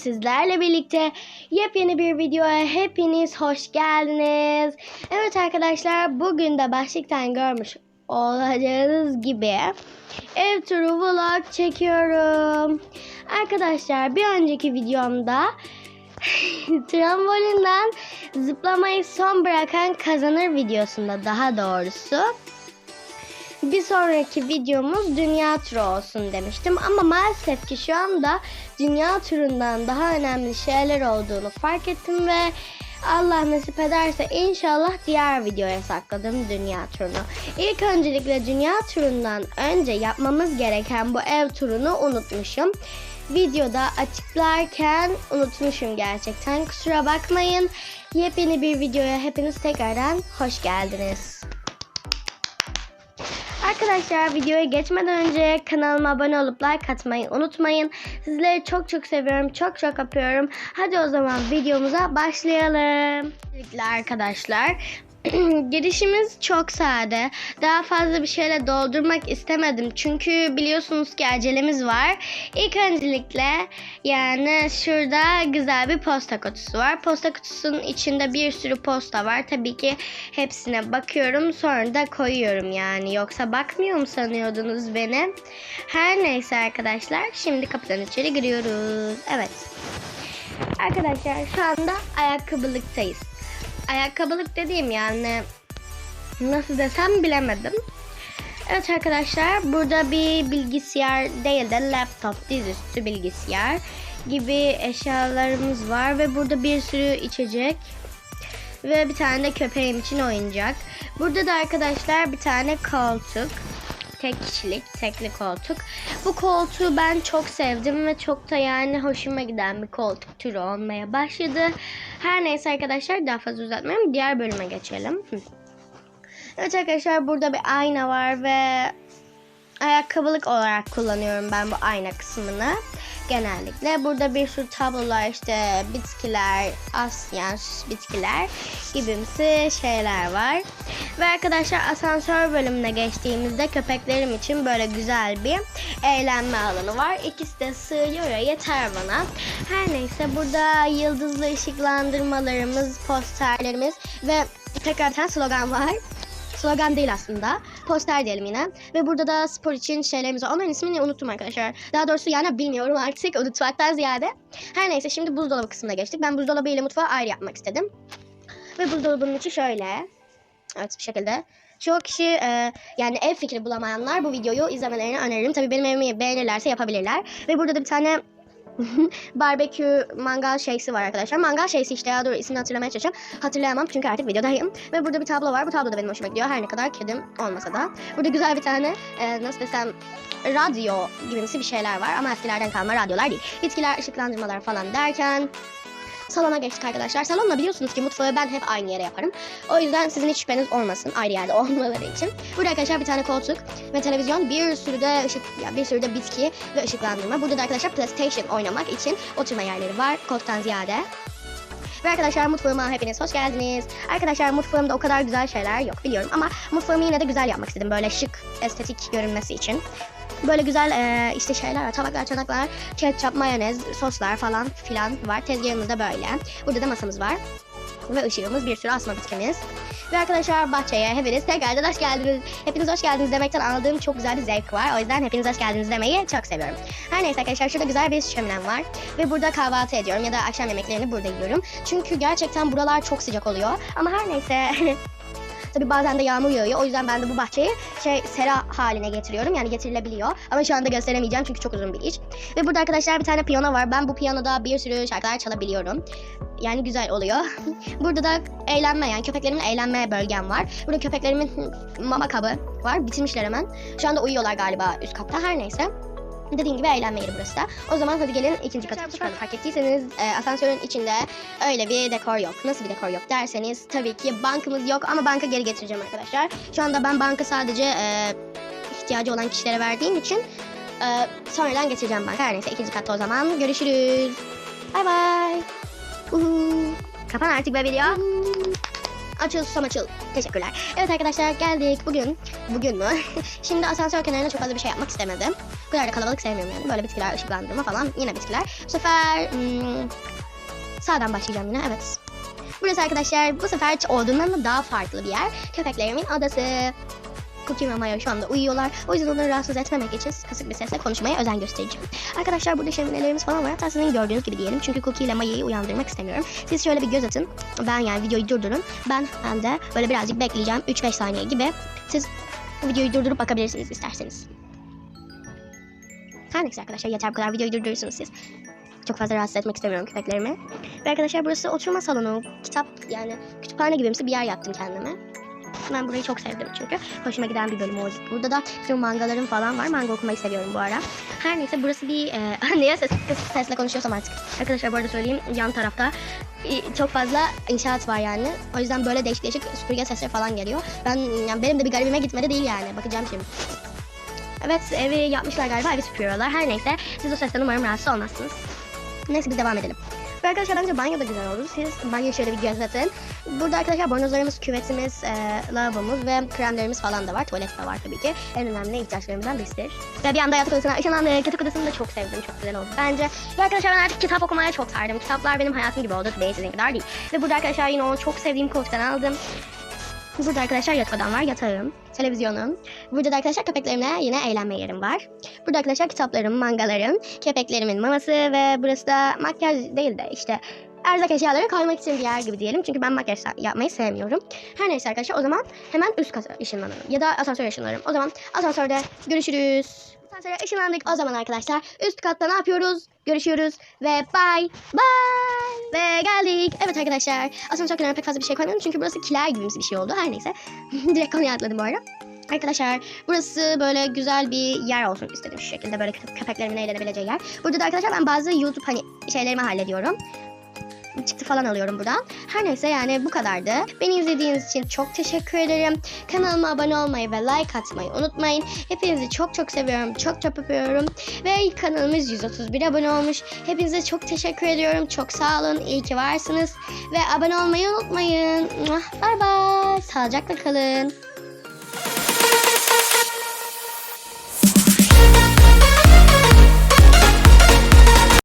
sizlerle birlikte yepyeni bir videoya hepiniz hoş geldiniz. Evet arkadaşlar bugün de başlıktan görmüş olacağınız gibi ev turu vlog çekiyorum. Arkadaşlar bir önceki videomda trambolinden zıplamayı son bırakan kazanır videosunda daha doğrusu bir sonraki videomuz dünya turu olsun demiştim. Ama maalesef ki şu anda dünya turundan daha önemli şeyler olduğunu fark ettim ve Allah nasip ederse inşallah diğer videoya sakladım dünya turunu. İlk öncelikle dünya turundan önce yapmamız gereken bu ev turunu unutmuşum. Videoda açıklarken unutmuşum gerçekten. Kusura bakmayın. Yepyeni bir videoya hepiniz tekrardan hoş geldiniz. Arkadaşlar videoya geçmeden önce kanalıma abone olup like atmayı unutmayın. Sizleri çok çok seviyorum. Çok çok öpüyorum. Hadi o zaman videomuza başlayalım. Öncelikle arkadaşlar girişimiz çok sade. Daha fazla bir şeyle doldurmak istemedim. Çünkü biliyorsunuz ki acelemiz var. İlk öncelikle yani şurada güzel bir posta kutusu var. Posta kutusunun içinde bir sürü posta var. Tabii ki hepsine bakıyorum. Sonra da koyuyorum yani. Yoksa bakmıyor mu sanıyordunuz beni? Her neyse arkadaşlar. Şimdi kapıdan içeri giriyoruz. Evet. Arkadaşlar şu anda ayakkabılıktayız ayakkabılık dediğim yani nasıl desem bilemedim. Evet arkadaşlar burada bir bilgisayar değil de laptop dizüstü bilgisayar gibi eşyalarımız var ve burada bir sürü içecek ve bir tane de köpeğim için oyuncak. Burada da arkadaşlar bir tane koltuk tek kişilik tekli koltuk. Bu koltuğu ben çok sevdim ve çok da yani hoşuma giden bir koltuk türü olmaya başladı. Her neyse arkadaşlar daha fazla uzatmayalım. Diğer bölüme geçelim. Evet arkadaşlar burada bir ayna var ve ayakkabılık olarak kullanıyorum ben bu ayna kısmını genellikle. Burada bir sürü tablolar işte bitkiler, asyan bitkiler gibimsi şeyler var. Ve arkadaşlar asansör bölümüne geçtiğimizde köpeklerim için böyle güzel bir eğlenme alanı var. İkisi de sığıyor yeter bana. Her neyse burada yıldızlı ışıklandırmalarımız, posterlerimiz ve tekrar bir slogan var. Slogan değil aslında. Poster diyelim yine. Ve burada da spor için şeylerimiz var. Onların ismini unuttum arkadaşlar. Daha doğrusu yani bilmiyorum artık unutmaktan ziyade. Her neyse şimdi buzdolabı kısmına geçtik. Ben buzdolabı ile mutfağı ayrı yapmak istedim. Ve buzdolabının içi şöyle. Evet bu şekilde. Çoğu kişi e, yani ev fikri bulamayanlar bu videoyu izlemelerini öneririm. Tabii benim evimi beğenirlerse yapabilirler. Ve burada da bir tane barbekü mangal şeysi var arkadaşlar. Mangal şeysi işte ya dur ismini hatırlamaya çalışacağım. Hatırlayamam çünkü artık videodayım. Ve burada bir tablo var. Bu tablo da benim hoşuma gidiyor. Her ne kadar kedim olmasa da. Burada güzel bir tane e, nasıl desem radyo gibimsi bir şeyler var. Ama eskilerden kalma radyolar değil. Bitkiler, ışıklandırmalar falan derken salona geçtik arkadaşlar. Salonla biliyorsunuz ki mutfağı ben hep aynı yere yaparım. O yüzden sizin hiç şüpheniz olmasın ayrı yerde olmaları için. Burada arkadaşlar bir tane koltuk ve televizyon, bir sürü de ışık, ya bir sürü de bitki ve ışıklandırma. Burada da arkadaşlar PlayStation oynamak için oturma yerleri var koltuktan ziyade. Ve arkadaşlar mutfağıma hepiniz hoş geldiniz. Arkadaşlar mutfağımda o kadar güzel şeyler yok biliyorum ama mutfağımı yine de güzel yapmak istedim. Böyle şık, estetik görünmesi için. Böyle güzel e, işte şeyler var. Tabaklar, çanaklar, ketçap, mayonez, soslar falan filan var. Tezgahımız da böyle. Burada da masamız var. Ve ışığımız, bir sürü asma bitkimiz. Ve arkadaşlar bahçeye hepiniz tekrardan hoş geldiniz. Hepiniz hoş geldiniz demekten aldığım çok güzel bir zevk var. O yüzden hepiniz hoş geldiniz demeyi çok seviyorum. Her neyse arkadaşlar şurada güzel bir şöminem var. Ve burada kahvaltı ediyorum ya da akşam yemeklerini burada yiyorum. Çünkü gerçekten buralar çok sıcak oluyor. Ama her neyse Tabi bazen de yağmur yağıyor. O yüzden ben de bu bahçeyi şey sera haline getiriyorum. Yani getirilebiliyor. Ama şu anda gösteremeyeceğim çünkü çok uzun bir iş. Ve burada arkadaşlar bir tane piyano var. Ben bu piyanoda bir sürü şarkılar çalabiliyorum. Yani güzel oluyor. burada da eğlenme yani köpeklerimin eğlenme bölgem var. Burada köpeklerimin mama kabı var. Bitirmişler hemen. Şu anda uyuyorlar galiba üst katta. Her neyse. Dediğim gibi eğlenme yeri burası da. O zaman hadi gelin ikinci kata çıkalım. Fark ettiyseniz e, asansörün içinde öyle bir dekor yok. Nasıl bir dekor yok derseniz tabii ki bankımız yok ama banka geri getireceğim arkadaşlar. Şu anda ben banka sadece e, ihtiyacı olan kişilere verdiğim için e, sonradan getireceğim banka. Her neyse ikinci katta o zaman görüşürüz. Bay bay. Kapan artık be video. Açıl susam açıl. Teşekkürler. Evet arkadaşlar geldik bugün. Bugün mü? Şimdi asansör kenarında çok fazla bir şey yapmak istemedim. Bu kadar da kalabalık sevmiyorum yani. Böyle bitkiler, ışıklandırma falan. Yine bitkiler. Bu sefer hmm, sağdan başlayacağım yine. Evet. Burası arkadaşlar bu sefer olduğundan da daha farklı bir yer. Köpeklerimin adası. Cookie ve Maya şu anda uyuyorlar. O yüzden onları rahatsız etmemek için kısık bir sesle konuşmaya özen göstereceğim. Arkadaşlar burada şöminelerimiz falan var. Hatta sizin gördüğünüz gibi diyelim. Çünkü Cookie ile Maya'yı uyandırmak istemiyorum. Siz şöyle bir göz atın. Ben yani videoyu durdurun. Ben ben de böyle birazcık bekleyeceğim. 3-5 saniye gibi. Siz videoyu durdurup bakabilirsiniz isterseniz. Her neyse arkadaşlar yeter bu kadar videoyu durdurursunuz siz. Çok fazla rahatsız etmek istemiyorum köpeklerimi. Ve arkadaşlar burası oturma salonu, kitap yani kütüphane gibimsi bir yer yaptım kendime. Ben burayı çok sevdim çünkü. Hoşuma giden bir bölüm oldu. Burada da tüm mangalarım falan var. Manga okumayı seviyorum bu ara. Her neyse burası bir... E, niye ses, sesle konuşuyorsam artık. Arkadaşlar bu arada söyleyeyim yan tarafta çok fazla inşaat var yani. O yüzden böyle değişik değişik süpürge sesleri falan geliyor. Ben yani benim de bir garibime gitmedi değil yani. Bakacağım şimdi. Evet evi yapmışlar galiba evi süpürüyorlar. Her neyse siz o sesten umarım rahatsız olmazsınız. Neyse biz devam edelim. Ve arkadaşlar bence banyo da güzel oldu. Siz banyoyu şöyle bir göz atın. Burada arkadaşlar bornozlarımız, küvetimiz, e, lavabomuz ve kremlerimiz falan da var. Tuvalet de var tabii ki. En önemli ihtiyaçlarımızdan birisidir. Ve bir anda yatak odasına ışınlandık. Yatak odasını da çok sevdim. Çok güzel oldu bence. Ve arkadaşlar ben artık kitap okumaya çok sardım. Kitaplar benim hayatım gibi oldu. Değil sizin kadar değil. Ve burada arkadaşlar yine o çok sevdiğim koltuktan aldım. Burada arkadaşlar yatak odam var, yatağım, televizyonum. Burada da arkadaşlar köpeklerimle yine eğlenme yerim var. Burada arkadaşlar kitaplarım, mangalarım, köpeklerimin maması ve burası da makyaj değil de işte erzak eşyaları koymak için bir yer gibi diyelim. Çünkü ben makyaj yapmayı sevmiyorum. Her neyse arkadaşlar o zaman hemen üst kata ışınlanalım. Ya da asansöre ışınlanırım. O zaman asansörde görüşürüz. Asansöre ışınlandık. O zaman arkadaşlar üst katta ne yapıyoruz? Görüşüyoruz ve bye bye. Geldik. Evet arkadaşlar asansör kenarına pek fazla bir şey koymadım. Çünkü burası kiler gibi bir şey oldu. Her neyse. Direkt konuya atladım bu arada. Arkadaşlar burası böyle güzel bir yer olsun istedim şu şekilde böyle köpe- köpeklerimin eğlenebileceği yer. Burada da arkadaşlar ben bazı YouTube hani şeylerimi hallediyorum. Çıktı falan alıyorum buradan. Her neyse yani bu kadardı. Beni izlediğiniz için çok teşekkür ederim. Kanalıma abone olmayı ve like atmayı unutmayın. Hepinizi çok çok seviyorum. Çok çok öpüyorum. Ve kanalımız 131 abone olmuş. Hepinize çok teşekkür ediyorum. Çok sağ olun. İyi ki varsınız. Ve abone olmayı unutmayın. Bye bye. Sağlıcakla kalın.